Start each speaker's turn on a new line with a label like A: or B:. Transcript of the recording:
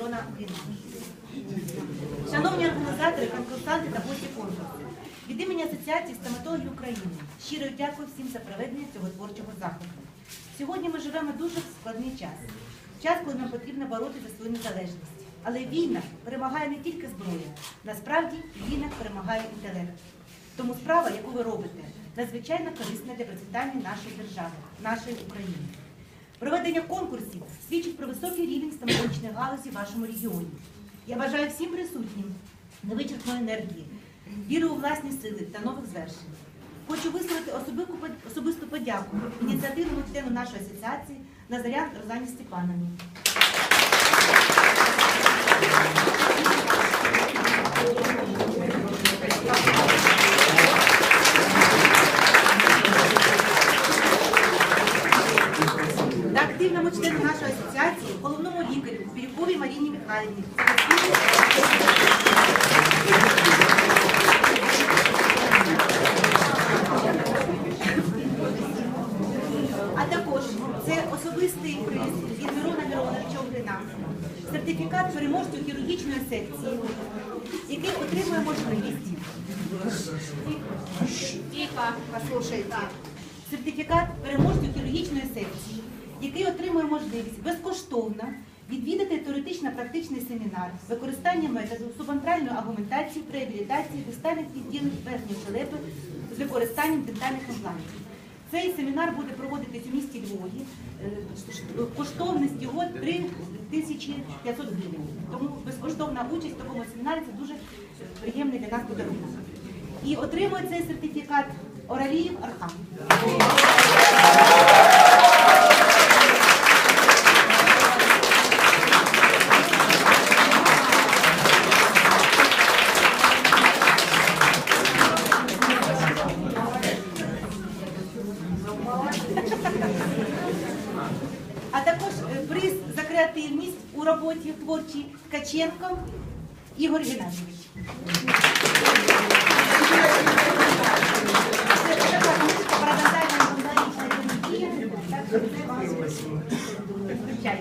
A: Дрона України. Шановні організатори, конкурсанти та гості конкурсу, від імені Асоціації стоматологів України щиро дякую всім за проведення цього творчого заходу. Сьогодні ми живемо дуже складний час. Час, коли нам потрібно боротися за свою незалежність. Але війна перемагає не тільки зброя, насправді війна перемагає інтелект. Тому справа, яку ви робите, надзвичайно корисна для процвітання нашої держави, нашої України. Проведення конкурсів свідчить високий рівень стоматологічної галузі в вашому регіоні. Я бажаю всім присутнім невичерпної енергії, віри у власні сили та нових звершень. Хочу висловити особисту подяку ініціативному члену нашої асоціації Назарян Розані Степановні. Та активному нашої асоціації, головному лікарю Бірюковій Маріні Михайлівні. А також це особистий приз від Мирона Мироновича Угрина, сертифікат переможцю хірургічної секції, який отримує можливість. Тихо, послухайте. Сертифікат переможцю хірургічної секції, який отримує можливість безкоштовно відвідати теоретично-практичний семінар з використанням методу субантральної аргументації при реабілітації дистальних відділень верхньої щелепи з використанням дентальних імплантів. Цей семінар буде проводитись у місті Львові. Коштовність його 3500 гривень. Тому безкоштовна участь в такому семінарі це дуже приємний для нас подарунок. І отримує цей сертифікат Ораліїв Архам. А також е, приз за креативність у роботі творчій Ткаченко Ігор Геннадійович. Це